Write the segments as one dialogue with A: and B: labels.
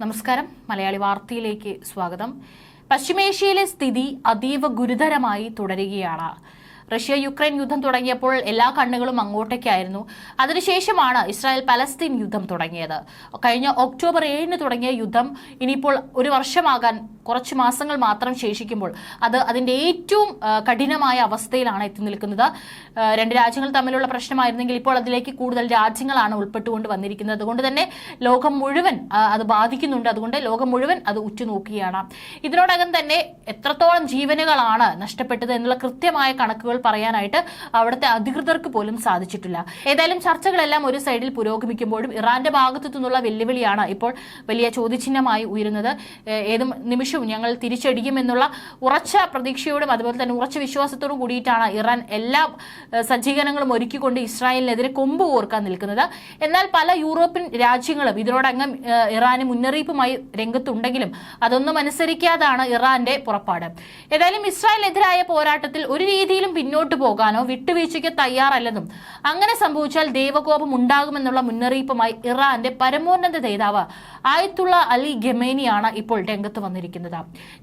A: നമസ്കാരം. മലയാളി വാർത്തയിലേക്ക് സ്വാഗതം. പശ്ചിമേഷ്യയിലെ സ്ഥിതി അതീവ ഗുരുതരമായി തുടരുകയാണ്. റഷ്യ യുക്രൈൻ യുദ്ധം തുടങ്ങിയപ്പോൾ എല്ലാ കണ്ണുകളും അങ്ങോട്ടേക്കായിരുന്നു. അതിനുശേഷമാണ് ഇസ്രായേൽ പലസ്തീൻ യുദ്ധം തുടങ്ങിയത്. കഴിഞ്ഞ ഒക്ടോബർ ഏഴിന് തുടങ്ങിയ യുദ്ധം ഇനിയിപ്പോൾ ഒരു വർഷമാകാൻ കുറച്ച് മാസങ്ങൾ മാത്രം ശേഷിക്കുമ്പോൾ അത് അതിന്റെ ഏറ്റവും കഠിനമായ അവസ്ഥയിലാണ് എത്തി നിൽക്കുന്നത്. രണ്ട് രാജ്യങ്ങൾ തമ്മിലുള്ള പ്രശ്നമായിരുന്നെങ്കിൽ ഇപ്പോൾ അതിലേക്ക് കൂടുതൽ രാജ്യങ്ങളാണ് ഉൾപ്പെട്ടുകൊണ്ട് വന്നിരിക്കുന്നത്. അതുകൊണ്ട് തന്നെ ലോകം മുഴുവൻ അത് ബാധിക്കുന്നുണ്ട്. അതുകൊണ്ട് ലോകം മുഴുവൻ അത് ഉറ്റുനോക്കുകയാണ്. ഇതിനോടകം തന്നെ എത്രത്തോളം ജീവനുകളാണ് നഷ്ടപ്പെട്ടത് എന്നുള്ള കൃത്യമായ കണക്കുകൾ പറയാനായിട്ട് അവിടുത്തെ അധികൃതർക്ക് പോലും സാധിച്ചിട്ടില്ല. ഏതായാലും ചർച്ചകളെല്ലാം ഒരു സൈഡിൽ പുരോഗമിക്കുമ്പോഴും ഇറാന്റെ ഭാഗത്തു നിന്നുള്ള വെല്ലുവിളിയാണ് ഇപ്പോൾ വലിയ ചോദ്യചിഹ്നമായി ഉയരുന്നത്. ഏത് നിമിഷവും ഞങ്ങൾ തിരിച്ചടിക്കുമെന്നുള്ള ഉറച്ച പ്രതീക്ഷയോടും അതുപോലെ തന്നെ ഉറച്ച വിശ്വാസത്തോടും കൂടിയിട്ടാണ് ഇറാൻ എല്ലാ സജ്ജീകരണങ്ങളും ഒരുക്കിക്കൊണ്ട് ഇസ്രായേലിനെതിരെ കൊമ്പ് ഓർക്കാൻ നിൽക്കുന്നത്. എന്നാൽ പല യൂറോപ്യൻ രാജ്യങ്ങളും ഇതിനോടകം ഏഹ് ഇറാന് മുന്നറിയിപ്പുമായി രംഗത്തുണ്ടെങ്കിലും അതൊന്നും അനുസരിക്കാതാണ് ഇറാന്റെ പുറപ്പാട്. ഏതായാലും ഇസ്രായേലിനെതിരായ പോരാട്ടത്തിൽ ഒരു രീതിയിലും പിന്നോട്ട് പോകാനോ വിട്ടുവീഴ്ചയ്ക്ക് തയ്യാറല്ലെന്നും അങ്ങനെ സംഭവിച്ചാൽ ദൈവകോപം ഉണ്ടാകുമെന്നുള്ള മുന്നറിയിപ്പുമായി ഇറാന്റെ പരമോന്നത നേതാവ് ആയത്തുള്ള അലി ഖമേനിയാണ് ഇപ്പോൾ രംഗത്ത് വന്നിരിക്കുന്നത്.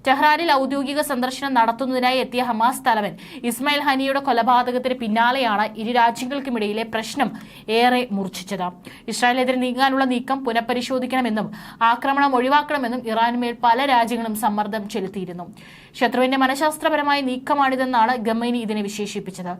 A: ടെഹ്റാനിൽ ഔദ്യോഗിക സന്ദർശനം നടത്തുന്നതിനായി എത്തിയ ഹമാസ് തലവൻ ഇസ്മായിൽ ഹനിയുടെ കൊലപാതകത്തിന് പിന്നാലെയാണ് ഇരു രാജ്യങ്ങൾക്കുമിടയിലെ പ്രശ്നം ഏറെ മൂർച്ഛിച്ചത്. ഇസ്രായേലിനെതിരെ നീങ്ങാനുള്ള നീക്കം പുനഃപരിശോധിക്കണമെന്നും ആക്രമണം ഒഴിവാക്കണമെന്നും ഇറാനുമേൽ പല രാജ്യങ്ങളും സമ്മർദ്ദം ചെലുത്തിയിരുന്നു. ശത്രുവിന്റെ മനഃശാസ്ത്രപരമായ നീക്കമാണിതെന്നാണ് ഗമൈനി ഇതിനെ വിശേഷിപ്പിച്ചത്.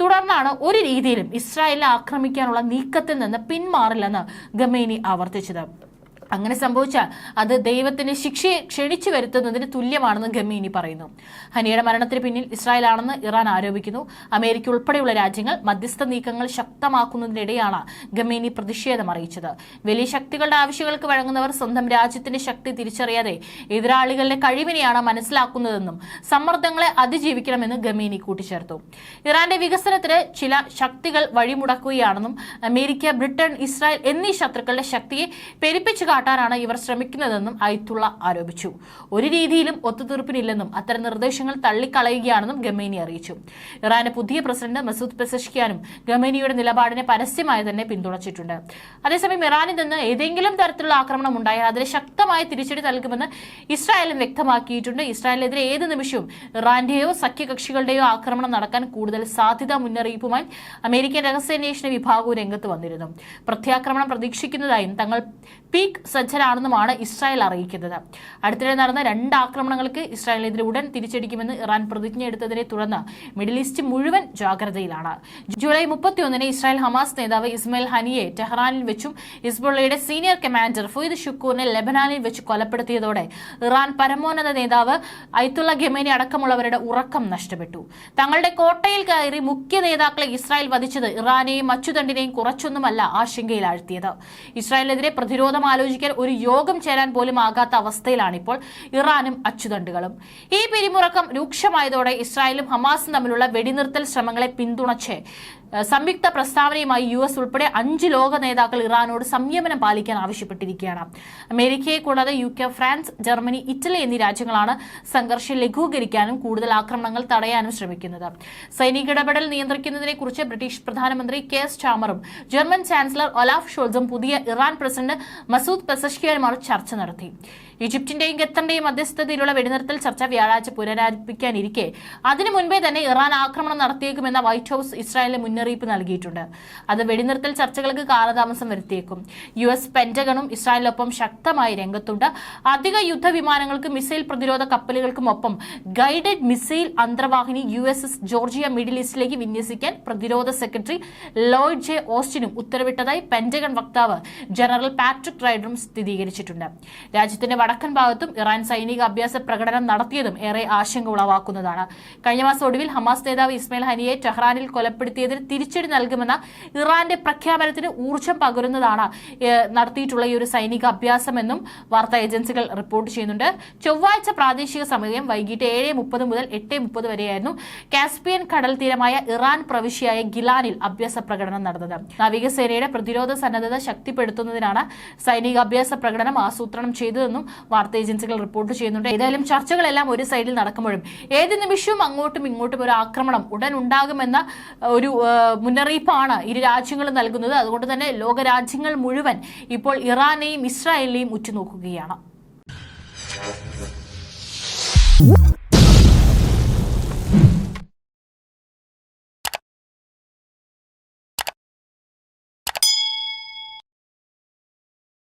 A: തുടർന്നാണ് ഒരു രീതിയിലും ഇസ്രായേലിനെ ആക്രമിക്കാനുള്ള നീക്കത്തിൽ നിന്ന് പിന്മാറില്ലെന്ന് ഗമൈനി ആവർത്തിച്ചത്. അങ്ങനെ സംഭവിച്ചാൽ അത് ദൈവത്തിന്റെ ശിക്ഷയെ ക്ഷണിച്ചു വരുത്തുന്നതിന് തുല്യമാണെന്ന് ഖമീനി പറയുന്നു. ഹനിയുടെ മരണത്തിന് പിന്നിൽ ഇസ്രായേൽ ആണെന്ന് ഇറാൻ ആരോപിക്കുന്നു. അമേരിക്ക ഉൾപ്പെടെയുള്ള രാജ്യങ്ങൾ മധ്യസ്ഥ നീക്കങ്ങൾ ശക്തമാക്കുന്നതിനിടെയാണ് ഗമീനി പ്രതിഷേധം അറിയിച്ചത്. വലിയ ശക്തികളുടെ ആവശ്യങ്ങൾക്ക് വഴങ്ങുന്നവർ സ്വന്തം രാജ്യത്തിന്റെ ശക്തി തിരിച്ചറിയാതെ എതിരാളികളുടെ കഴിവിനെയാണ് മനസ്സിലാക്കുന്നതെന്നും സമ്മർദ്ദങ്ങളെ അതിജീവിക്കണമെന്ന് ഗമീനി കൂട്ടിച്ചേർത്തു. ഇറാന്റെ വികസനത്തിന് ചില ശക്തികൾ വഴിമുടക്കുകയാണെന്നും അമേരിക്ക ബ്രിട്ടൻ ഇസ്രായേൽ എന്നീ ശത്രുക്കളുടെ ശക്തിയെ പെരുപ്പിച്ചു കാട്ടാനാണ് ഇവർ ശ്രമിക്കുന്നതെന്നും അയത്തുള്ള ആരോപിച്ചു. ഒരു രീതിയിലും ഒത്തുതീർപ്പിനില്ലെന്നും അത്തരം നിർദ്ദേശങ്ങൾ തള്ളിക്കളയുകയാണെന്നും ഗമേനി അറിയിച്ചു. ഇറാന്റെ പുതിയ പ്രസിഡന്റ് മസൂദ് പെസഷ്കിയാനും ഗമേനിയുടെ നിലപാടിനെ പരസ്യമായി തന്നെ പിന്തുണച്ചിട്ടുണ്ട്. അതേസമയം ഇറാനിൽ നിന്ന് ഏതെങ്കിലും തരത്തിലുള്ള ആക്രമണം ഉണ്ടായാൽ അതിന് ശക്തമായ തിരിച്ചടി നൽകുമെന്ന് ഇസ്രായേലും വ്യക്തമാക്കിയിട്ടുണ്ട്. ഇസ്രായേലിനെതിരെ ഏത് നിമിഷവും ഇറാന്റെയോ സഖ്യകക്ഷികളുടെയോ ആക്രമണം നടക്കാൻ കൂടുതൽ സാധ്യതാ മുന്നറിയിപ്പുമായി അമേരിക്കൻ രഹസ്യാന്വേഷണ വിഭാഗവും രംഗത്ത് വന്നിരുന്നു. പ്രത്യാക്രമണം പ്രതീക്ഷിക്കുന്നതായും തങ്ങൾ പീക്ക് സജ്ജരാണെന്നുമാണ് ഇസ്രായേൽ അറിയിക്കുന്നത്. അടുത്തിടെ നടന്ന രണ്ട് ആക്രമണങ്ങൾക്ക് ഇസ്രായേലിനെതിരെ ഉടൻ തിരിച്ചടിക്കുമെന്ന് ഇറാൻ പ്രതിജ്ഞ എടുത്തതിനെ തുടർന്ന് മിഡിൽ ഈസ്റ്റ് മുഴുവൻ ജാഗ്രതയിലാണ്. ജൂലൈ മുപ്പത്തിയൊന്നിന് ഇസ്രായേൽ ഹമാസ് നേതാവ് ഇസ്മയിൽ ഹനിയെ ടെഹ്റാനിൽ വെച്ചും ഇസ്ബുള്ളയുടെ സീനിയർ കമാൻഡർ ഫുയിദ് ഷുക്കൂറിനെ ലെബനാനിൽ വെച്ച് കൊലപ്പെടുത്തിയതോടെ ഇറാൻ പരമോന്നത നേതാവ് ഐത്തുള്ള ഖമേനി അടക്കമുള്ളവരുടെ ഉറക്കം നഷ്ടപ്പെട്ടു. തങ്ങളുടെ കോട്ടയിൽ കയറി മുഖ്യ നേതാക്കളെ ഇസ്രായേൽ വധിച്ചത് ഇറാനെയും അച്ചുതണ്ടിനെയും കുറച്ചൊന്നുമല്ല ആശങ്കയിലാഴ്ത്തിയത്. ഇസ്രായേലിനെതിരെ പ്രതിരോധം ആലോചിക്കാൻ ഒരു യോഗം ചേരാൻ പോലും ആകാത്ത അവസ്ഥയിലാണ് ഇപ്പോൾ ഇറാനും അച്ചുതണ്ടുകളും. ഈ പിരിമുറക്കം രൂക്ഷമായതോടെ ഇസ്രായേലും ഹമാസും തമ്മിലുള്ള വെടിനിർത്തൽ ശ്രമങ്ങളെ പിന്തുണച്ച് സംയുക്ത പ്രസ്താവനയുമായി യു എസ് ഉൾപ്പെടെ അഞ്ച് ലോക നേതാക്കൾ ഇറാനോട് സംയമനം പാലിക്കാൻ ആവശ്യപ്പെട്ടിരിക്കുകയാണ്. അമേരിക്കയെ കൂടാതെ U K France Germany Italy എന്നീ രാജ്യങ്ങളാണ് സംഘർഷം ലഘൂകരിക്കാനും കൂടുതൽ ആക്രമണങ്ങൾ തടയാനും ശ്രമിക്കുന്നത്. സൈനിക ഇടപെടൽ നിയന്ത്രിക്കുന്നതിനെ കുറിച്ച് ബ്രിട്ടീഷ് പ്രധാനമന്ത്രി കെ എസ് ചാമറും ജർമ്മൻ ചാൻസലർ ഒലാഫ് ഷോൾസും പുതിയ ഇറാൻ പ്രസിഡന്റ് മസൂദ് പെസഷ്കിയാനുമായി ചർച്ച നടത്തി. ഈജിപ്തിന്റെയും ഖത്തറിന്റെയും മധ്യസ്ഥതയിലുള്ള വെടിനിർത്തൽ ചർച്ച വ്യാഴാഴ്ച പുനരാരംഭിക്കാനിരിക്കെ. അതിനു മുൻപേ തന്നെ ഇറാൻ ആക്രമണം നടത്തിയേക്കുമെന്ന വൈറ്റ് ഹൌസ് ഇസ്രായേലിന് മുന്നറിയിപ്പ് നൽകിയിട്ടുണ്ട്. അത് വെടിനിർത്തൽ ചർച്ചകൾക്ക് കാലതാമസം വരുത്തിയേക്കും. യു എസ് പെന്റഗണും ഇസ്രായേലിനൊപ്പം ശക്തമായി രംഗത്തുണ്ട്. അധിക യുദ്ധവിമാനങ്ങൾക്കും മിസൈൽ പ്രതിരോധ കപ്പലുകൾക്കും ഒപ്പം guided missile അന്തർവാഹിനി U S S Georgia middle ഈസ്റ്റിലേക്ക് വിന്യസിക്കാൻ പ്രതിരോധ സെക്രട്ടറി ലോയിഡ് ജെ ഓസ്റ്റിനും ഉത്തരവിട്ടതായി പെന്റഗൺ വക്താവ് ജനറൽ പാട്രിക് റൈഡറും സ്ഥിരീകരിച്ചിട്ടുണ്ട്. രാജ്യത്തിന്റെ വടക്കൻ ഭാഗത്തും ഇറാൻ സൈനിക അഭ്യാസ പ്രകടനം നടത്തിയതും ഏറെ ആശങ്ക ഉളവാക്കുന്നതാണ്. കഴിഞ്ഞ മാസം ഒടുവിൽ ഹമാസ് നേതാവ് ഇസ്മായിൽ ഹനിയെ ടെഹ്റാനിൽ കൊലപ്പെടുത്തിയതിന് തിരിച്ചടി നൽകുമെന്ന ഇറാന്റെ പ്രഖ്യാപനത്തിന് ഊർജം പകരുന്നതാണ് നടത്തിയിട്ടുള്ള ഈ ഒരു സൈനിക അഭ്യാസമെന്നും വാർത്താ ഏജൻസികൾ റിപ്പോർട്ട് ചെയ്യുന്നുണ്ട്. ചൊവ്വാഴ്ച പ്രാദേശിക സമയം വൈകിട്ട് ഏഴ് മുപ്പത് മുതൽ എട്ട് മുപ്പത് വരെയായിരുന്നു കാസ്പിയൻ കടൽ തീരമായ ഇറാൻ പ്രവിശ്യയായ ഗിലാനിൽ അഭ്യാസ പ്രകടനം നടന്നത്. നാവികസേനയുടെ പ്രതിരോധ സന്നദ്ധത ശക്തിപ്പെടുത്തുന്നതിനാണ് സൈനിക അഭ്യാസ പ്രകടനം ആസൂത്രണം ചെയ്തതെന്നും വാർത്താ ഏജൻസികൾ റിപ്പോർട്ട് ചെയ്യുന്നുണ്ട്. ഏതായാലും ചർച്ചകളെല്ലാം ഒരു സൈഡിൽ നടക്കുമ്പോഴും ഏത് നിമിഷവും അങ്ങോട്ടും ഇങ്ങോട്ടും ഒരു ആക്രമണം ഉടൻ ഉണ്ടാകുമെന്ന ഒരു മുന്നറിയിപ്പാണ് ഇരു രാജ്യങ്ങളും നൽകുന്നത്. അതുകൊണ്ട് തന്നെ ലോകരാജ്യങ്ങൾ മുഴുവൻ ഇപ്പോൾ ഇറാനെയും ഇസ്രായേലിനെയും ഉറ്റുനോക്കുകയാണ്.